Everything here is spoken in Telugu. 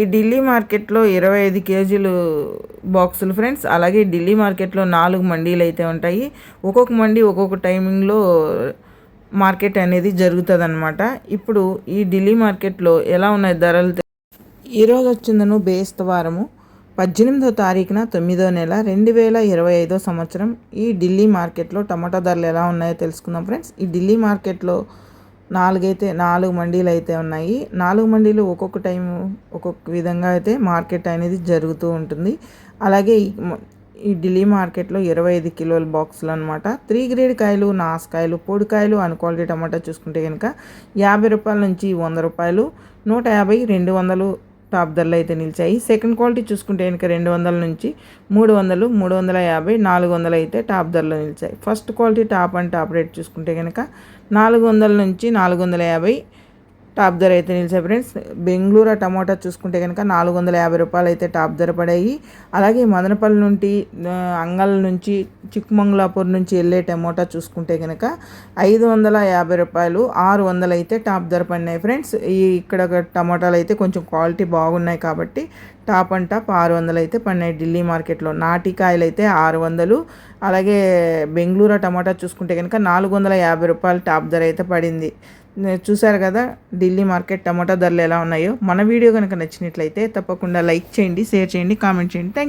ఈ ఢిల్లీ మార్కెట్లో ఇరవై ఐదు కేజీలు బాక్సులు ఫ్రెండ్స్. అలాగే ఢిల్లీ మార్కెట్లో నాలుగు మండీలు అయితే ఉంటాయి. ఒక్కొక్క మండీ ఒక్కొక్క టైమింగ్లో మార్కెట్ అనేది జరుగుతుందన్నమాట. ఇప్పుడు ఈ ఢిల్లీ మార్కెట్లో ఎలా ఉన్నాయి ధరలు? ఈరోజు వచ్చిందను బేస్తవారము పద్దెనిమిదో తారీఖున తొమ్మిదో నెల రెండు వేల ఇరవై ఐదో సంవత్సరం ఈ ఢిల్లీ మార్కెట్లో టమాటా ధరలు ఎలా ఉన్నాయో తెలుసుకుందాం ఫ్రెండ్స్. ఈ ఢిల్లీ మార్కెట్లో నాలుగైతే నాలుగు మండీలు అయితే ఉన్నాయి. నాలుగు మండీలు ఒక్కొక్క టైం ఒక్కొక్క విధంగా అయితే మార్కెట్ అనేది జరుగుతూ ఉంటుంది. అలాగే ఈ ఢిల్లీ మార్కెట్లో ఇరవై ఐదు కిలోల బాక్సులు అనమాట త్రీ గ్రేడ్ కాయలు నాసుకాయలు పొడికాయలు అన్ క్వాలిటీ టమాటా చూసుకుంటే కనుక యాభై రూపాయల నుంచి వంద రూపాయలు నూట యాభై రెండు వందలు టాప్ ధరలు అయితే నిలిచాయి. సెకండ్ క్వాలిటీ చూసుకుంటే కనుక రెండు వందల నుంచి మూడు వందలు మూడు వందల యాభై నాలుగు వందలు అయితే టాప్ ధరలు నిలిచాయి. First quality top and top rate చూసుకుంటే కనుక నాలుగు వందల నుంచి నాలుగు వందల యాభై టాప్ ధర అయితే నిలిచాయి ఫ్రెండ్స్. బెంగళూరు టమాటా చూసుకుంటే కనుక నాలుగు వందల యాభై రూపాయలు అయితే టాప్ ధర పడాయి. అలాగే మదనపల్లి నుండి అంగల్ నుంచి చిక్మంగ్లాపూర్ నుంచి వెళ్ళే టమోటా చూసుకుంటే కనుక ఐదు వందల యాభై రూపాయలు ఆరు వందలు అయితే టాప్ ధర పడినాయి ఫ్రెండ్స్. ఈ ఇక్కడ టమాటాలు అయితే కొంచెం క్వాలిటీ బాగున్నాయి కాబట్టి టాప్ అండ్ టాప్ ఆరు వందలు అయితే పడినాయి ఢిల్లీ మార్కెట్లో. నాటికాయలు అయితే ఆరు వందలు అలాగే బెంగళూరు టమాటా చూసుకుంటే కనుక నాలుగు వందల యాభై రూపాయలు టాప్ ధర అయితే పడింది. చూసారు కదా ఢిల్లీ మార్కెట్ టమాటా ధరలు ఎలా ఉన్నాయో. మన వీడియో కనుక నచ్చినట్లయితే తప్పకుండా లైక్ చేయండి షేర్ చేయండి కామెంట్ చేయండి. థ్యాంక్